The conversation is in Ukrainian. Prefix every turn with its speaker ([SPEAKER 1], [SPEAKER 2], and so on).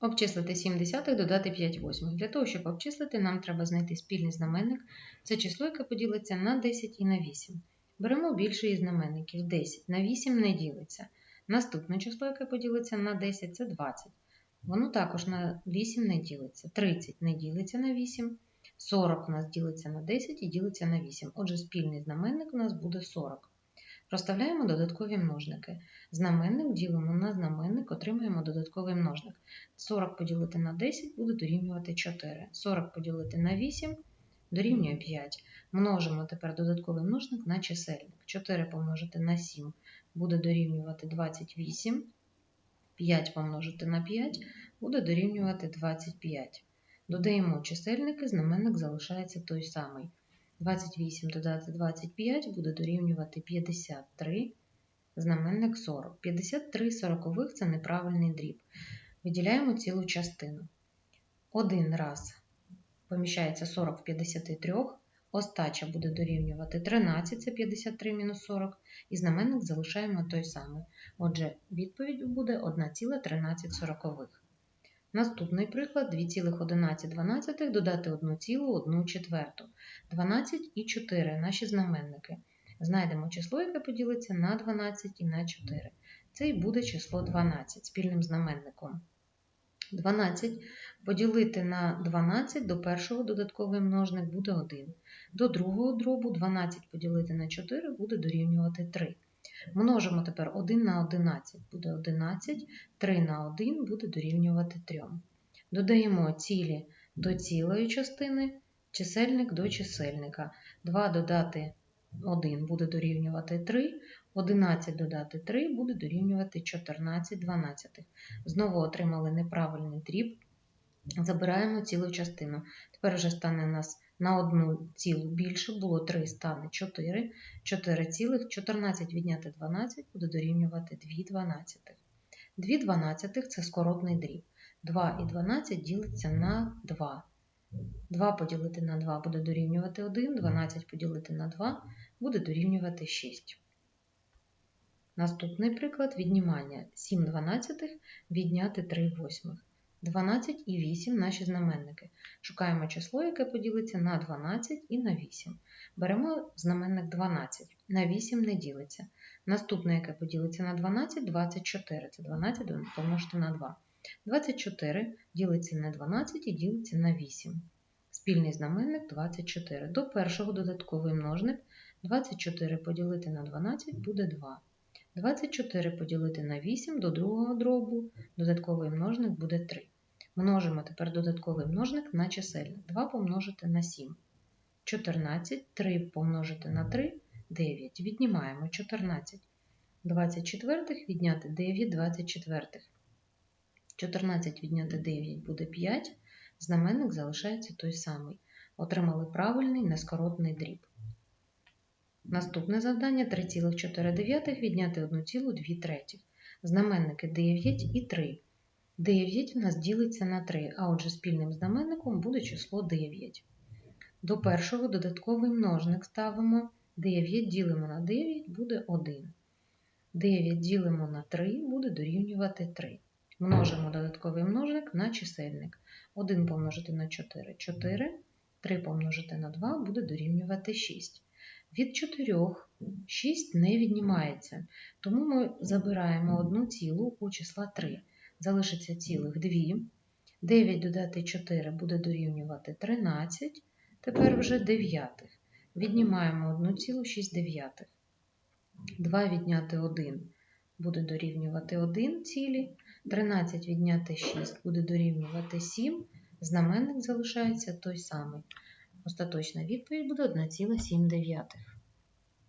[SPEAKER 1] Обчислити 7 десятих, додати 5 восьмих. Для того, щоб обчислити, нам треба знайти спільний знаменник. Це число, яке поділиться на 10 і на 8. Беремо більший із знаменників. 10 на 8 не ділиться. Наступне число, яке поділиться на 10, це 20. Воно також на 8 не ділиться. 30 не ділиться на 8. 40 у нас ділиться на 10 і ділиться на 8. Отже, спільний знаменник у нас буде 40. Розставляємо додаткові множники. Знаменник ділимо на знаменник, отримаємо додатковий множник. 40 поділити на 10 буде дорівнювати 4. 40 поділити на 8 дорівнює 5. Множимо тепер додатковий множник на чисельник. 4 помножити на 7 буде дорівнювати 28. 5 помножити на 5 буде дорівнювати 25. Додаємо чисельники, знаменник залишається той самий. 28 додати 25 буде дорівнювати 53, знаменник 40. 53 сорокових – це неправильний дріб. Виділяємо цілу частину. Один раз поміщається 40 в 53, остача буде дорівнювати 13, це 53 мінус 40, і знаменник залишаємо той самий. Отже, відповідь буде 1,13 сорокових. Наступний приклад 2,11 додати 1,1 четверту. 12 і 4 наші знаменники. Знайдемо число, яке поділиться на 12 і на 4. Це і буде число 12 спільним знаменником. 12 поділити на 12 до першого додатковий множник буде 1. До другого дробу 12 поділити на 4 буде дорівнювати 3. Множимо тепер 1 на 11 буде 11, 3 на 1 буде дорівнювати 3. Додаємо цілі до цілої частини, чисельник до чисельника. 2 додати 1 буде дорівнювати 3, 11 додати 3 буде дорівнювати 14 12. Знову отримали неправильний дріб. Забираємо цілу частину. Тепер вже стане у нас на одну цілу більше, було 3, стане 4. 4 цілих, 14 відняти 12 буде дорівнювати 2 дванадцятих. 2 дванадцятих – це скоротний дріб. 2 і 12 ділиться на 2. 2 поділити на 2 буде дорівнювати 1, 12 поділити на 2 буде дорівнювати 6. Наступний приклад віднімання 7 дванадцятих відняти 3 восьмих. 12 і 8 наші знаменники. Шукаємо число, яке поділиться на 12 і на 8. Беремо знаменник 12. На 8 не ділиться. Наступне, яке поділиться на 12 24. Це 12 помножити на 2. 24 ділиться на 12 і ділиться на 8. Спільний знаменник 24. До першого додатковий множник 24 поділити на 12 буде 2. 24 поділити на 8 до другого дробу додатковий множник буде 3. Множимо тепер додатковий множник на чисельник. 2 помножити на 7. 14, 3 помножити на 3 9. Віднімаємо 14. 24 відняти 9 24. 14 відняти 9 буде 5. Знаменник залишається той самий. Отримали правильний нескоротний дріб. Наступне завдання 3,4 відняти 1,2 третіх. Знаменники 9 і 3. 9 у нас ділиться на 3, а отже спільним знаменником буде число 9. До першого додатковий множник ставимо 9 ділимо на 9 буде 1. 9 ділимо на 3 буде дорівнювати 3. Множимо додатковий множник на чисельник. 1 помножити на 4 4, 3 помножити на 2 буде дорівнювати 6. Від 4 6 не віднімається, тому ми забираємо одну цілу у числа 3. Залишиться цілих 2. 9 додати 4 буде дорівнювати 13. Тепер вже дев'ятих. Віднімаємо 1,6 дев'ятих. 2 відняти 1 буде дорівнювати 1 цілі. 13 відняти 6 буде дорівнювати 7. Знаменник залишається той самий. Остаточна відповідь буде 1,7.